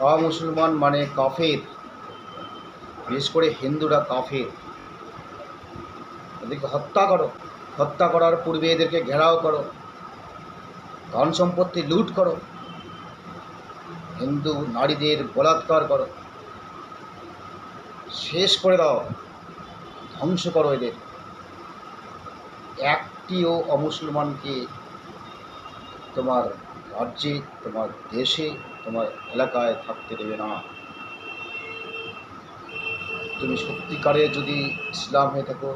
অমুসলমান মানে কাফের। বিশেষ করে হিন্দুরা কাফের। এদেরকে হত্যা করো। হত্যা করার পূর্বে এদেরকে ঘেরাও করো। ধন সম্পত্তি লুট করো। হিন্দু নারীদের বলাৎকার করো। শেষ করে দাও। ধ্বংস করো এদের। একটিও অমুসলমানকে তোমার রাজ্যে, তোমার দেশে, তোমার এলাকায় থাকতে দেবে না। তুমি সত্যিকারে যদি ইসলাম হয়ে থাকো,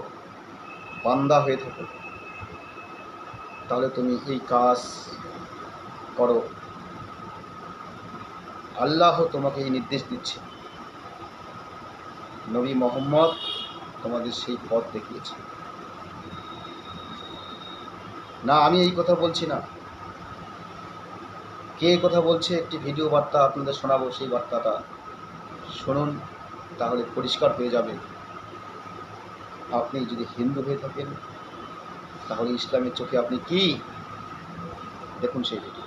বান্দা হয়ে থাকো, তাহলে তুমি এই কাজ করো। আল্লাহ তোমাকে এই নির্দেশ দিচ্ছে। নবী মোহাম্মদ তোমাদের সেই পথ দেখিয়েছে না, আমি এই কথা বলছি না। কে কথা বলছে একটি ভিডিও বার্তা আপনাদের শোনাবো, সেই বার্তাটা শুনুন, তাহলে পরিষ্কার হয়ে যাবে। আপনি যদি হিন্দু হয়ে থাকেন, তাহলে ইসলামের চোখে আপনি কি? দেখুন সেই ভিডিও।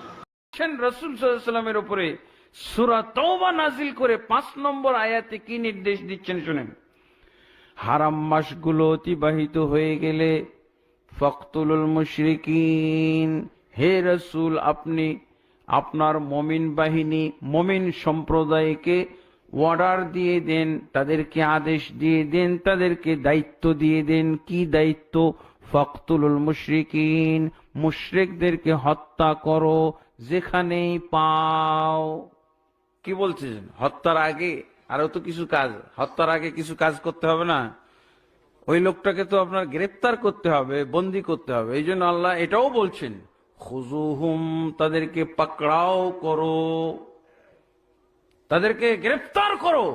রসুল সাল্লামের উপরে সুরা তওবা নাজিল করে পাঁচ নম্বর আয়াতে কি নির্দেশ দিচ্ছেন শুনেন। হারাম মাসগুলো অতিবাহিত হয়ে গেলে ফখতুলুল মুশরিকিন, হে রসুল, আপনি আপনার মমিন বাহিনী, মমিন সম্প্রদায়কে অর্ডার দিয়ে দেন, তাদেরকে আদেশ দিয়ে দেন, তাদেরকে দায়িত্ব দিয়ে দেন। কি দায়িত্ব? ফখতুলুল মুশরিকিন, মুশরিকদেরকে হত্যা করো যেখানেই পাও। কি বলছেন হত্যার আগে? আরও তো কিছু কাজ। হত্যার আগে কিছু কাজ করতে হবে না। ওই লোকটাকে তো আপনার গ্রেপ্তার করতে হবে, বন্দি করতে হবে। এই জন্য আল্লাহ এটাও বলছেন। খুজুহুম তাদেরকে পাকড়াও করো। তাদেরকে গ্রেপ্তার করো।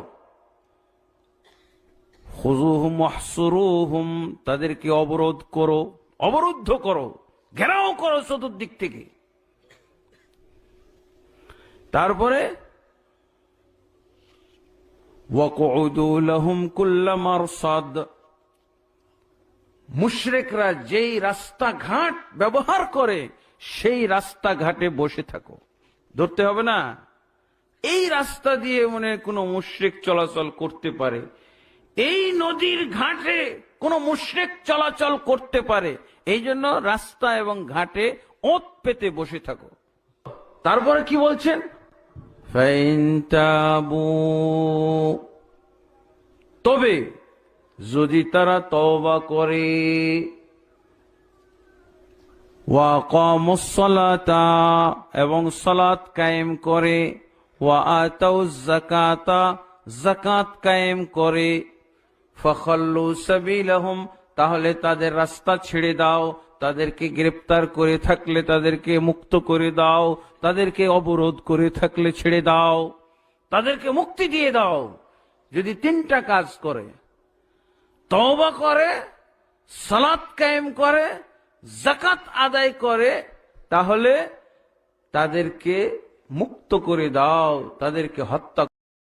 খুজুহুম ওয়াহসুরুহুম, তাদেরকে অবরোধ করো, অবরুদ্ধ করো, ঘেরাও করো চতুর্দিক থেকে। তারপরে মুশরেকরা যেই রাস্তাঘাট ব্যবহার করে সেই রাস্তাঘাটে বসে থাকো। ধরতে হবে না? এই রাস্তা দিয়ে মনে কোনো মুশরিক চলাচল করতে পারে। এই নদীর ঘাটে কোনো মুশরিক চলাচল করতে পারে। এই জন্য রাস্তা এবং ঘাটে ওত পেতে বসে থাকো। তারপরে কি বলছেন? তবে যদি তারা তওবা করে এবং সালাত কায়েম করে। যাকাতা যাকাত কায়েম করে। ফখল্লু সাবিলাহুম, তাহলে তাদের রাস্তা ছেড়ে দাও। তাদেরকে গ্রেপ্তার করে থাকলে তাদেরকে মুক্ত করে দাও। তাদেরকে অবরোধ করে থাকলে ছেড়ে দাও। তাদেরকে মুক্তি দিয়ে দাও। যদি তিনটা কাজ করে, তওবা করে, সালাত কায়েম করে জাকাত আদায় করে তাহলে তাদেরকে মুক্ত করে দাও তাদেরকে হত্যা